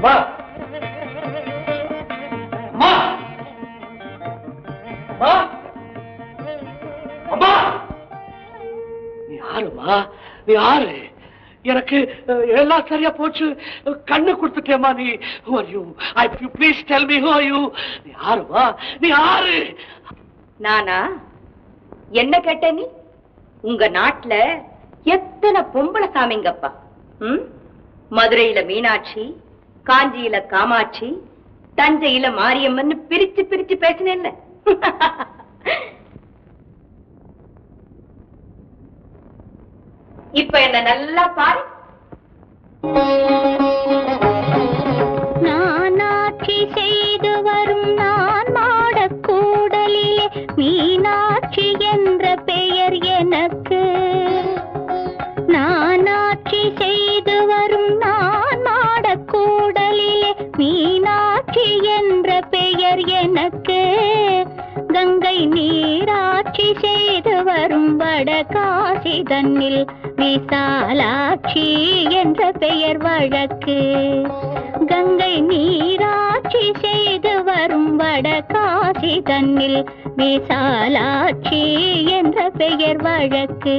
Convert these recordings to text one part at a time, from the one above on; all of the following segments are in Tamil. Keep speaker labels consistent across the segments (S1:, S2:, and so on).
S1: அம்மா அம்மா அம்மா அம்மா நீ யாருமா நீ யாரு எனக்கு எல்லாம் சரியா போச்சு. கண்ணு கொடுத்துட்டேமா நீ. You I you please tell me who you நீ யாருமா நீ யாரு
S2: நானா? என்ன கேட்ட நீ? உங்க நாட்டுல எத்தனை பொம்பளை சாமிங்கப்பா? ம்? மதுரையில மீனாட்சி காஞ்சியில காமாட்சி தஞ்சையில மாரியம்மன் பிரிச்சு பிரிச்சு பேசினேன் இப்ப என்ன நல்லா பாரு.
S3: மீனாட்சி என்ற பெயர் எனக்கு. கங்கை நீராட்சி செய்து வரும் வட காசி தன்னில் விசாலாட்சி என்ற பெயர் வழக்கு. கங்கை நீராட்சி செய்து வரும் வட காசி தன்னில் விசாலாட்சி என்ற பெயர் வழக்கு.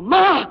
S3: 妈！